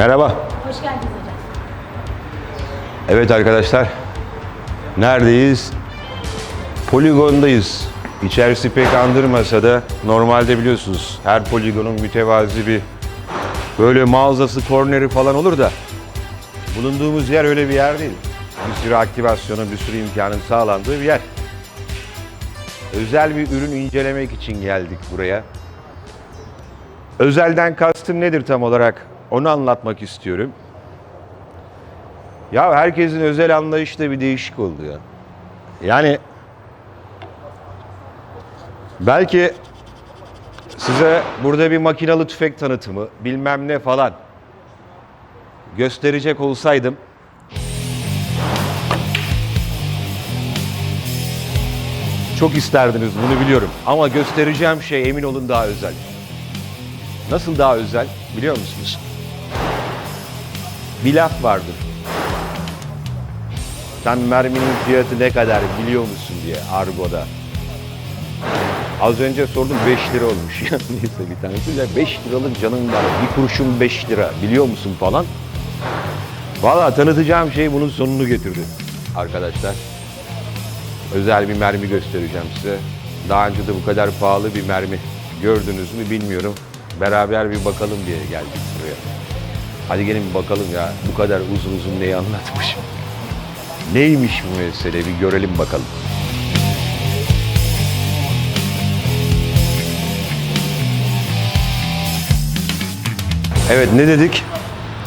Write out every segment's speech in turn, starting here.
Merhaba. Hoş geldiniz hocam. Evet arkadaşlar. Neredeyiz? Poligondayız. İçerisi pek andırmasa da normalde biliyorsunuz her poligonun mütevazi bir böyle mağazası, korneri falan olur da bulunduğumuz yer öyle bir yer değil. Bir sürü aktivasyonun, bir sürü imkanın sağlandığı bir yer. Özel bir ürün incelemek için geldik buraya. Özelden kastım nedir tam olarak? Onu anlatmak istiyorum. Ya herkesin özel anlayışı da bir değişik oldu ya. Yani belki size burada bir makinalı tüfek tanıtımı, bilmem ne falan gösterecek olsaydım çok isterdiniz bunu biliyorum. Ama göstereceğim şey emin olun daha özel. Nasıl daha özel biliyor musunuz? Bir laf vardır. Sen merminin fiyatı ne kadar biliyor musun diye argoda. Az önce sordum 5 lira olmuş. Neyse bir tanesi de 5 liralık canım var. Bir kurşun 5 lira biliyor musun falan. Valla tanıtacağım şey bunun sonunu getirdi arkadaşlar. Özel bir mermi göstereceğim size. Daha önce de bu kadar pahalı bir mermi gördünüz mü bilmiyorum. Beraber bir bakalım diye geldik buraya. Hadi gelin bir bakalım ya bu kadar uzun uzun neyi anlatmışım. Neymiş bu mesele bir görelim bakalım. Evet ne dedik?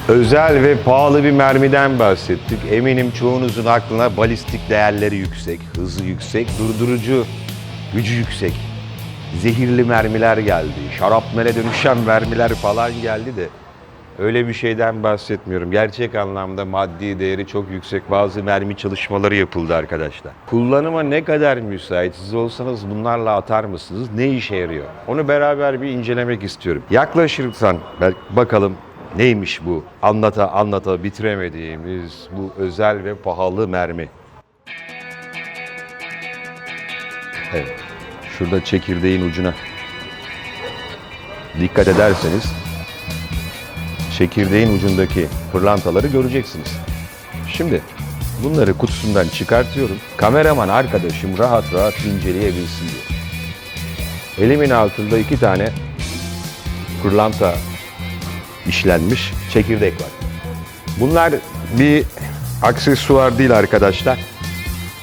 Özel ve pahalı bir mermiden bahsettik. Eminim çoğunuzun aklına balistik değerleri yüksek, hızı yüksek, durdurucu gücü yüksek. Zehirli mermiler geldi, şarapnele dönüşen mermiler falan geldi de öyle bir şeyden bahsetmiyorum. Gerçek anlamda maddi değeri çok yüksek bazı mermi çalışmaları yapıldı arkadaşlar. Kullanıma ne kadar müsait siz olsanız bunlarla atar mısınız? Ne işe yarıyor? Onu beraber bir incelemek istiyorum. Yaklaşırsan bakalım neymiş bu anlata anlata bitiremediğimiz bu özel ve pahalı mermi. Evet. Şurada çekirdeğin ucuna dikkat ederseniz çekirdeğin ucundaki pırlantaları göreceksiniz. Şimdi bunları kutusundan çıkartıyorum. Kameraman arkadaşım rahat rahat inceleyebilsin diye. Elimin altında iki tane pırlanta işlenmiş çekirdek var. Bunlar bir aksesuar değil arkadaşlar.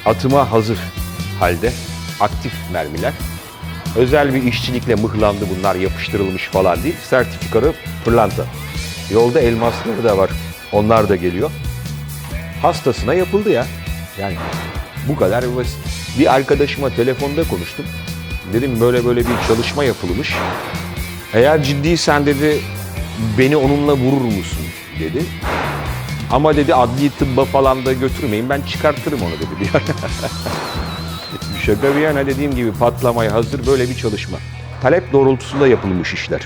Atıma hazır halde aktif mermiler. Özel bir işçilikle mıhlandı bunlar yapıştırılmış falan değil. Sertifikalı pırlanta. Yolda elmasları da var. Onlar da geliyor. Hastasına yapıldı ya. Yani bu kadar basit. Bir arkadaşıma telefonda konuştum. Dedim böyle böyle bir çalışma yapılmış. Eğer ciddiysen dedi beni onunla vurur musun dedi. Ama dedi adli tıbba falan da götürmeyin ben çıkartırım onu dedi bir. Şaka bir yana dediğim gibi patlamaya hazır böyle bir çalışma. Talep doğrultusunda yapılmış işler.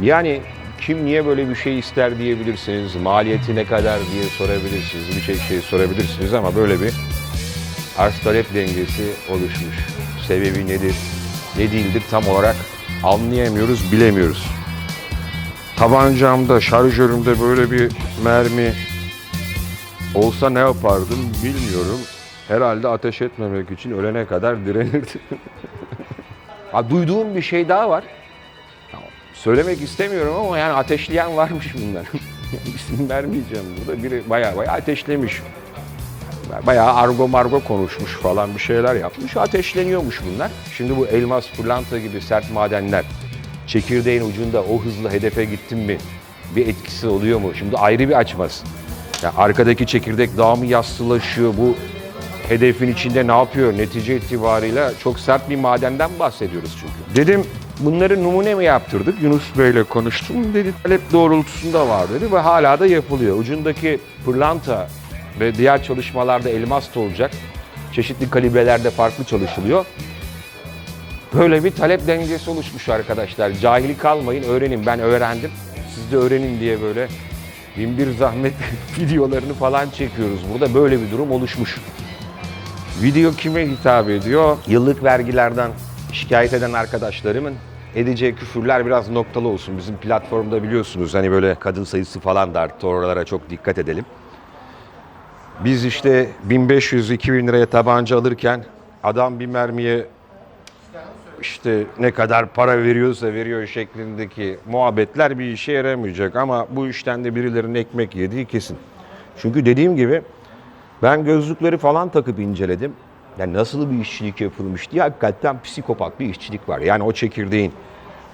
Yani kim niye böyle bir şey ister diyebilirsiniz, maliyeti ne kadar diye sorabilirsiniz, bir şey, şey sorabilirsiniz ama böyle bir arz talep dengesi oluşmuş. Sebebi nedir, ne değildir tam olarak anlayamıyoruz, bilemiyoruz. Tabancamda, şarjörümde böyle bir mermi olsa ne yapardım bilmiyorum. Herhalde ateş etmemek için ölene kadar direnirdim. ha, duyduğum bir şey daha var. Söylemek istemiyorum ama yani ateşleyen varmış bunlar. İsim vermeyeceğim burada. Biri bayağı bayağı ateşlemiş. Bayağı argo margo konuşmuş falan bir şeyler yapmış. Ateşleniyormuş bunlar. Şimdi bu elmas, pırlanta gibi sert madenler çekirdeğin ucunda o hızla hedefe gittin mi bir etkisi oluyor mu? Şimdi ayrı bir açmaz. Ya arkadaki çekirdek daha mı yassılaşıyor? Bu hedefin içinde ne yapıyor? Netice itibarıyla çok sert bir madenden bahsediyoruz çünkü. Dedim bunları numune mi yaptırdık? Yunus Bey'le konuştum. Dedi talep doğrultusunda var dedi ve hala da yapılıyor. Ucundaki pırlanta ve diğer çalışmalarda elmas da olacak. Çeşitli kalibrelerde farklı çalışılıyor. Böyle bir talep dengesi oluşmuş arkadaşlar. Cahil kalmayın, öğrenin. Ben öğrendim. Siz de öğrenin diye böyle bin bir zahmet videolarını falan çekiyoruz. Burada böyle bir durum oluşmuş. Video kime hitap ediyor? Yıllık vergilerden şikayet eden arkadaşlarımın edeceği küfürler biraz noktalı olsun. Bizim platformda biliyorsunuz hani böyle kadın sayısı falan da arttı. Oralara çok dikkat edelim. Biz işte 1500-2000 liraya tabanca alırken adam bir mermiye işte ne kadar para veriyorsa veriyor şeklindeki muhabbetler bir işe yaramayacak. Ama bu işten de birilerinin ekmek yediği kesin. Çünkü dediğim gibi ben gözlükleri falan takıp inceledim. Yani nasıl bir işçilik yapılmış diye hakikaten psikopat bir işçilik var. Yani o çekirdeğin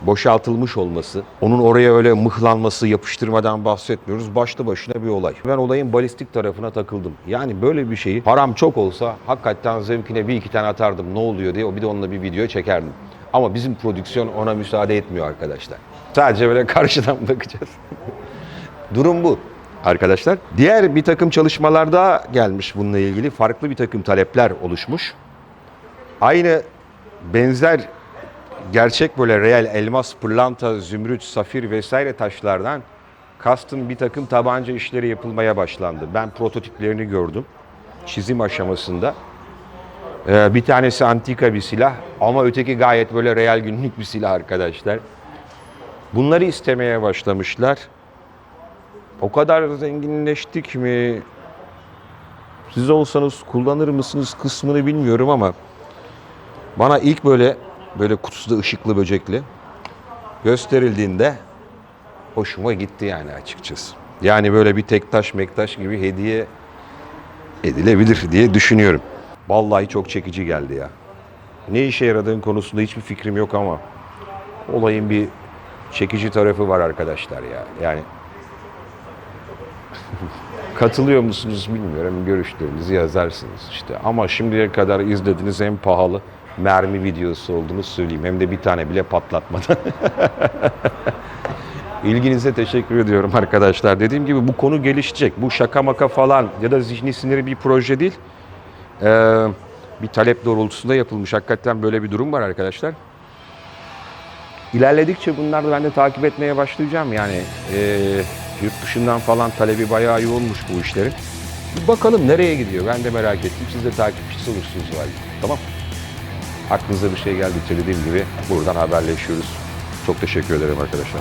boşaltılmış olması, onun oraya öyle mıhlanması, yapıştırmadan bahsetmiyoruz. Başlı başına bir olay. Ben olayın balistik tarafına takıldım. Yani böyle bir şeyi param çok olsa hakikaten zevkine bir iki tane atardım ne oluyor diye bir de onunla bir video çekerdim. Ama bizim prodüksiyon ona müsaade etmiyor arkadaşlar. Sadece böyle karşıdan bakacağız. Durum bu arkadaşlar. Diğer bir takım çalışmalarda gelmiş bununla ilgili farklı bir takım talepler oluşmuş. Aynı benzer gerçek böyle real elmas, pırlanta, zümrüt, safir vesaire taşlardan custom bir takım tabanca işleri yapılmaya başlandı. Ben prototiplerini gördüm çizim aşamasında. Ee, bir tanesi antika bir silah ama öteki gayet böyle real günlük bir silah arkadaşlar. Bunları istemeye başlamışlar. O kadar zenginleştik mi? Siz olsanız kullanır mısınız kısmını bilmiyorum ama bana ilk böyle böyle kutusu ışıklı böcekli gösterildiğinde hoşuma gitti yani açıkçası. Yani böyle bir tek taş mektaş gibi hediye edilebilir diye düşünüyorum. Vallahi çok çekici geldi ya. Ne işe yaradığın konusunda hiçbir fikrim yok ama olayın bir çekici tarafı var arkadaşlar ya. Yani katılıyor musunuz bilmiyorum. Görüşlerinizi yazarsınız işte. Ama şimdiye kadar izlediğiniz en pahalı mermi videosu olduğunu söyleyeyim. Hem de bir tane bile patlatmadan. İlginize teşekkür ediyorum arkadaşlar. Dediğim gibi bu konu gelişecek. Bu şaka maka falan ya da zihni siniri bir proje değil. Ee, bir talep doğrultusunda yapılmış. Hakikaten böyle bir durum var arkadaşlar. İlerledikçe bunlar da ben de takip etmeye başlayacağım. Yani e, yurt dışından falan talebi bayağı yoğunmuş bu işlerin. Bir bakalım nereye gidiyor ben de merak ettim. Siz de takipçisi olursunuz galiba. Tamam. Aklınıza bir şey geldikçe dediğim gibi buradan haberleşiyoruz. Çok teşekkür ederim arkadaşlar.